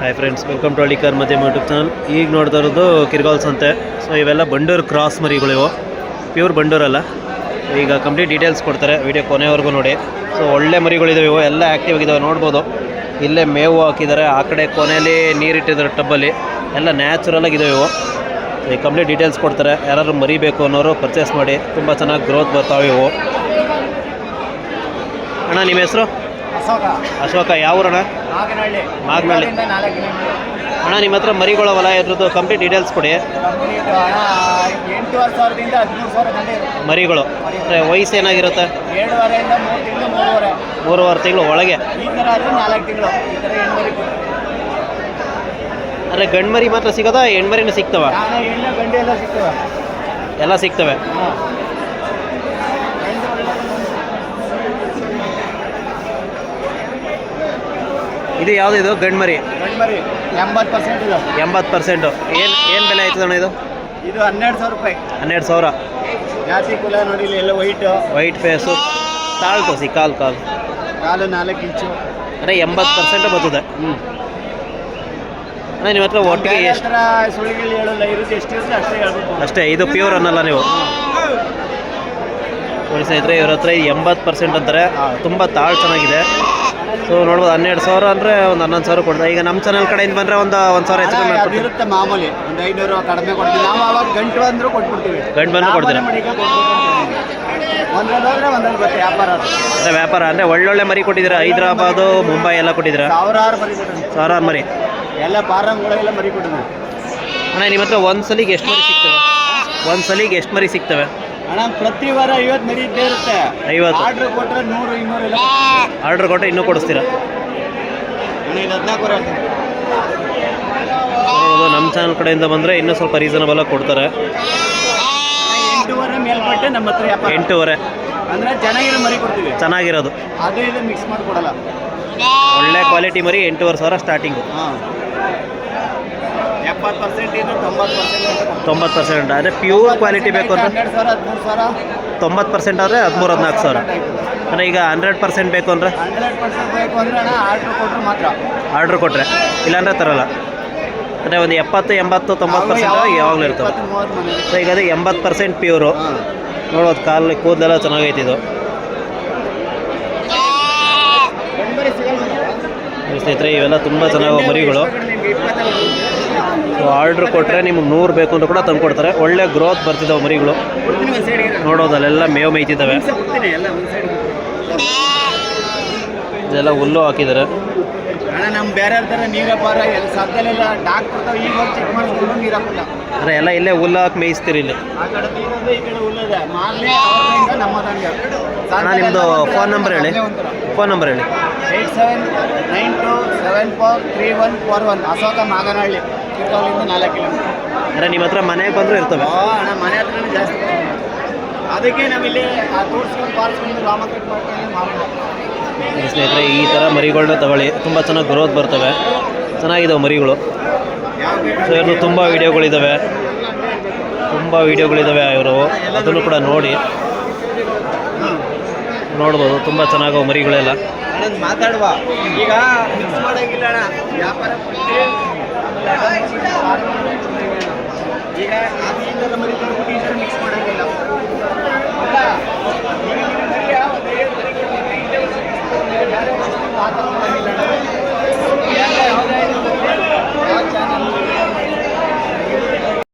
Hi friends welcome to ಅಳಿಕರ್ ಮಧ್ಯಮ YouTube channel ಈಗ ನೋಡ್ತಾ ಇರೋದು ಕಿರ್ಗಾಲ್ಸ್ ಅಂತೆ ಸೊ ಇವೆಲ್ಲ ಬಂಡೂರು ಕ್ರಾಸ್ ಮರಿಗಳು ಇವು. ಪ್ಯೂರ್ ಬಂಡೂರಲ್ಲ ಈಗ ಕಂಪ್ಲೀಟ್ ಡೀಟೇಲ್ಸ್ ಕೊಡ್ತಾರೆ ವಿಡಿಯೋ ಕೊನೆವರೆಗೂ ನೋಡಿ. ಸೊ ಒಳ್ಳೆ ಮರಿಗಳಿದಾವೆ ಇವು. ಎಲ್ಲ ಆ್ಯಕ್ಟಿವ್ ಆಗಿದ್ದಾವೆ ನೋಡ್ಬೋದು. ಇಲ್ಲೇ ಮೇವು ಹಾಕಿದ್ದಾರೆ. ಆ ಕಡೆ ಕೊನೆಯಲ್ಲಿ ನೀರಿಟ್ಟಿದ್ದಾರೆ ಟಬ್ಬಲ್ಲಿ ಎಲ್ಲ ನ್ಯಾಚುರಲ್ ಆಗಿದ್ದಾವೆ ಇವು. ಈ ಕಂಪ್ಲೀಟ್ ಡೀಟೇಲ್ಸ್ ಕೊಡ್ತಾರೆ. ಯಾರಾದರೂ ಮರಿಬೇಕು ಅನ್ನೋರು ಪರ್ಚೇಸ್ ಮಾಡಿ. ತುಂಬ ಚೆನ್ನಾಗಿ ಗ್ರೋತ್ ಬರ್ತಾವೆ ಇವು. ಅಣ್ಣ, ನಿಮ್ಮ ಹೆಸರು? ಅಶೋಕ. ಅಶೋಕ ಯಾವ ಊರಣ ನಾಗನಹಳ್ಳಿ. ನಾಗನಹಳ್ಳಿ. ಅಣ್ಣ ನಿಮ್ಮ ಹತ್ರ ಮರಿಗಳ ಹೊಲ ಇದ್ರದ್ದು ಕಂಪ್ಲೀಟ್ ಡೀಟೇಲ್ಸ್ ಕೊಡಿ ಎಂಟೂವರೆ ಸಾವಿರದಿಂದ ಹದಿಮೂರು ಸಾವಿರ ಗಂಟೆ ಇರುತ್ತೆ. ಮರಿಗಳು. ಅಂದರೆ ವಯಸ್ಸು ಏನಾಗಿರುತ್ತೆ? ಏಳುವರೆಯಿಂದ ಮೂರು ತಿಂಗಳು ಮೂರುವರೆ. ಮೂರುವರೆ ತಿಂಗಳು ಒಳಗೆ. ಈ ಥರ ಆದರೆ ನಾಲ್ಕು ತಿಂಗಳು. ಈ ಥರ ಹೆಣ್ಮರಿ ಅಂದರೆ ಗಂಡು ಮರಿ ಮಾತ್ರ ಸಿಗೋದಾ ಹೆಣ್ಮರಿನೂ ಸಿಗ್ತವೆ? ನಾನು ಗಂಡು ಎಲ್ಲ ಸಿಗ್ತವೆ. ಎಲ್ಲ ಸಿಗ್ತವೆ. ಹಾಂ. ಇದು ಯಾವುದು ಇದು? ಗಂಡು ಮರಿ ಗಂಡ್ಮರಿ. ಎಂಬತ್ತು ಪರ್ಸೆಂಟ್ ಇದು. ಎಂಬತ್ತು ಪರ್ಸೆಂಟು ಏನು ಏನು ಬೆಲೆ ಆಯ್ತದೆ ಅಣ್ಣ ಇದು? ಇದು ಹನ್ನೆರಡು ಸಾವಿರ ರೂಪಾಯಿ. ಹನ್ನೆರಡು ಸಾವಿರ. ಜಾಸ್ತಿ ಕುಲ ನೋಡಿ ಇಲ್ಲಿ ಎಲ್ಲ ವೈಟ್ ವೈಟ್ ಫೇಸು ತಾಳು ತೋಸಿ ಕಾಲು ಕಾಲು. ಕಾಲು ನಾಲ್ಕು ಇಂಚು ಅಂದರೆ ಎಂಬತ್ತು ಪರ್ಸೆಂಟ್ ಬರ್ತದೆ. ಹ್ಞೂ ಅಣ್ಣ ನಿಮ್ಮ ಹತ್ರ ಒಟ್ಟಿಗೆ ಬೇರೆ ಎಷ್ಟು ಸುಳಿಗಳು ಹೇಳಲ್ಲ ಇರುತ್ತೆ ಎಷ್ಟು ಇರುತ್ತೆ ಅಷ್ಟೇ ಇದು ಪ್ಯೂರ್ ಅನ್ನಲ್ಲ ನೀವು. ನೋಡಿ ಸ್ನೇಹಿತರೆ ಇವ್ರ ಹತ್ರ ಎಂಬತ್ತು ಪರ್ಸೆಂಟ್ ಅಂತಾರೆ. ತುಂಬ ತಾಳು ಚೆನ್ನಾಗಿದೆ. ಸೊ ನೋಡ್ಬೋದು ಹನ್ನೆರಡು ಸಾವಿರ ಅಂದರೆ ಒಂದು ಹನ್ನೊಂದು ಸಾವಿರ ಕೊಡ್ತಾರೆ ಈಗ ನಮ್ಮ ಚಾನಲ್ ಕಡೆಯಿಂದ ಬಂದರೆ ಒಂದು ಒಂದು ಸಾವಿರ ಹೆಚ್ಚು ಕಮ್ಮಿ ಮಾಡ್ಕೊಡ್ತೀವಿ ಇರುತ್ತೆ ಮಾಮೂಲಿ. ಒಂದು ಐನೂರು ಕಡಿಮೆ ಕೊಡ್ತೀವಿ. ನಾವು ಅವಾಗ ಗಂಟು ಬಂದರೂ ಕೊಟ್ಬಿಡ್ತೀವಿ. ಗಂಟು ಬಂದ್ರು ಕೊಡ್ತೀರಾ? ಒಂದ್ರಲ್ಲಿ ಹೋದ್ರೆ ಒಂದ್ರಲ್ಲಿ ಬರುತ್ತೆ ವ್ಯಾಪಾರ ಅದು. ಅಂದರೆ ವ್ಯಾಪಾರ ಅಂದರೆ ಒಳ್ಳೊಳ್ಳೆ ಮರಿ ಕೊಟ್ಟಿದ್ದೀರಾ? ಹೈದ್ರಾಬಾದು ಮುಂಬೈ ಎಲ್ಲ ಕೊಟ್ಟಿದ್ದೀರಾ? ಸಾವಿರಾರು ಮರಿ ಕೊಟ್ಟಿದ್ವಿ ಸಾವಿರಾರು ಮರಿ. ಎಲ್ಲ ಫಾರಮ್ಗಳೆಲ್ಲ ಮರಿ ಕೊಟ್ಟಿದ್ವಿ ಅಣ್ಣ ನಿಮ್ಮ ಹತ್ರ ಒಂದು ಸಲಿಗೆ ಎಷ್ಟು ಮರಿ ಸಿಗ್ತವೆ? ಒಂದು ಸಲಿಗೆ ಎಷ್ಟು ಮರಿ ಸಿಗ್ತವೆ? ಅಣ್ಣ ಪ್ರತಿ ವಾರ ಐವತ್ತು ಮರಿ ಇದ್ದೇ ಇರುತ್ತೆ. ಐವತ್ತು. ಆರ್ಡ್ರ್ ಕೊಟ್ಟರೆ ನೂರು ಇನ್ನೂರು ಇಲ್ಲ ಆರ್ಡ್ರ್ ಕೊಟ್ಟರೆ ಇನ್ನೂ ಕೊಡಿಸ್ತೀರಾ? ಅಣ್ಣ ಇದು ಹದಿನಾಲ್ಕು ವರೆ ನಮ್ಮ ಚಾನಲ್ ಕಡೆಯಿಂದ ಬಂದರೆ ಇನ್ನೂ ಸ್ವಲ್ಪ ರೀಸನಬಲ್ ಆಗಿ ಕೊಡ್ತಾರೆ. ಎಂಟೂವರೆ ಮೇಲ್ಪಟ್ಟೆ ನಮ್ಮ ಹತ್ರ ವ್ಯಾಪಾರ. ಎಂಟೂವರೆ. ಅಂದರೆ ಚೆನ್ನಾಗಿರೋ ಮರಿ ಕೊಡ್ತೀವಿ. ಚೆನ್ನಾಗಿರೋದು. ಅದು ಇದು ಮಿಕ್ಸ್ ಮಾಡಿ ಕೊಡಲ್ಲ ಒಳ್ಳೆ ಕ್ವಾಲಿಟಿ ಮರಿ ಎಂಟೂವರೆ ಸಾವಿರ ಸ್ಟಾರ್ಟಿಂಗು ಹಾಂ. ಎಪ್ಪತ್ತು ಪರ್ಸೆಂಟ್ ಇದು ತೊಂಬತ್ತು ಪರ್ಸೆಂಟ್ ತೊಂಬತ್ತು ಪರ್ಸೆಂಟ್ ಅಂದರೆ ಪ್ಯೂರ್ ಕ್ವಾಲಿಟಿ ಬೇಕು ಅಂದರೆ ಹನ್ನೆರಡು ಸಾವಿರ ಹದಿಮೂರು ಸಾವಿರ. ತೊಂಬತ್ತು ಪರ್ಸೆಂಟ್ ಆದರೆ ಹದಿಮೂರು ಹದಿನಾಲ್ಕು ಸಾವಿರ. ಅಂದರೆ ಈಗ ಹಂಡ್ರೆಡ್ ಪರ್ಸೆಂಟ್ ಬೇಕು ಅಂದರೆ? ಹಂಡ್ರೆಡ್ ಪರ್ಸೆಂಟ್ ಬೇಕು ಅಂದರೆ ಅಣ್ಣ ಆರ್ಡ್ರ್ ಕೊಟ್ಟರೆ ಮಾತ್ರ. ಆರ್ಡ್ರ್ ಕೊಟ್ಟರೆ ಇಲ್ಲಾಂದ್ರೆ ತರಲ್ಲ. ಅಂದರೆ ಒಂದು ಎಪ್ಪತ್ತು ಎಂಬತ್ತು ತೊಂಬತ್ತು ಪರ್ಸೆಂಟ್ ಯಾವಾಗಲೂ ಇರ್ತವೆ. ಸೊ ಈಗ ಅದೇ ಎಂಬತ್ತು ಪರ್ಸೆಂಟ್ ಪ್ಯೂರು ನೋಡೋದು ಕಾಲು ಕೂದಲೆಲ್ಲ ಚೆನ್ನಾಗೈತೆ ಇದು ಸ್ನೇಹಿತರೆ ಇವೆಲ್ಲ ತುಂಬ ಚೆನ್ನಾಗಿ ಮರಿಗಳು. ಆರ್ಡ್ರ್ ಕೊಟ್ಟರೆ ನಿಮ್ಗೆ ನೂರು ಬೇಕು ಅಂತ ಕೂಡ ತಂದು ಕೊಡ್ತಾರೆ ಒಳ್ಳೆ ಗ್ರೋತ್ ಬರ್ತಿದ್ದಾವೆ ಮರಿಗಳು. ನೋಡೋದು ಅಲ್ಲೆಲ್ಲ ಮೇವು ಮೇಯ್ತಿದ್ದಾವೆ ಇದೆಲ್ಲ ಹುಲ್ಲು ಹಾಕಿದ್ದಾರೆ. ಅಣ್ಣ ನಮ್ಮ ಬೇರೆ ಥರ ನೀರಪ್ಪಾರ ಎಲ್ಲಿ ಸದ್ಯಲೆಲ್ಲ ಡಾಕ್ಟರ್ ಈಗ ಹೋಗಿ ಚೆಕ್ ಮಾಡಿಸ್ಕೊಂಡು ನೀರು ಹಾಕಿಲ್ಲ ಅಂದರೆ ಎಲ್ಲ ಇಲ್ಲೇ ಹುಲ್ಲು ಹಾಕಿ ಮೇಯಿಸ್ತೀರಿ ಇಲ್ಲಿ. ಆ ಕಡೆ ನೀರಿದೆ ಈ ಕಡೆ ಹುಲ್ಲದೆ ಮಾರ್ಲೆ ಅವ್ರಿಂದ ನಮ್ಮ ತಂಗ ಅಣ್ಣ ನಿಮ್ಮದು ಫೋನ್ ನಂಬರ್ ಹೇಳಿ. ಫೋನ್ ನಂಬರ್ ಹೇಳಿ. Eight seven nine two seven four three one four one. Ashoka Maganahalli ಚಿಕ್ಕವಳಿಂದ ನಾಲ್ಕು ಕಿಲೋಮೀಟರ್. ಅಂದರೆ ನಿಮ್ಮ ಹತ್ರ ಮನೆಗೆ ಬಂದರೂ ಇರ್ತವೆ. ಓ ಅಣ್ಣ ಮನೆ ಹತ್ರನೇ ಜಾಸ್ತಿ. ಅದಕ್ಕೆ ನಾವಿಲ್ಲಿ ತೋರಿಸ್ಕೊಂಡು ಪಾರ್ಸ್ಕೊಂಡು ರಾಮಕೃಷ್ಣ ಮಾಡ್ಕೊಂಡು ಮಾಮೂಲು ಈ ಸ್ನೇಹಿತರೆ ಈ ಥರ ಮರಿಗಳನ್ನ ತಗೊಳ್ಳಿ ತುಂಬ ಚೆನ್ನಾಗಿ ಗ್ರೋತ್ ಬರ್ತವೆ ಚೆನ್ನಾಗಿದ್ದಾವೆ ಮರಿಗಳು ಸೊ ಇವ್ರದ್ದು ತುಂಬ ವೀಡಿಯೋಗಳಿದ್ದಾವೆ ತುಂಬ ವೀಡಿಯೋಗಳಿದ್ದಾವೆ ಇವರು ಅದನ್ನು ಕೂಡ ನೋಡಿ ನೋಡ್ಬೋದು ತುಂಬ ಚೆನ್ನಾಗವು ಮರಿಗಳೆಲ್ಲ ಮಾತಾಡುವ ಈಗ ಈಗ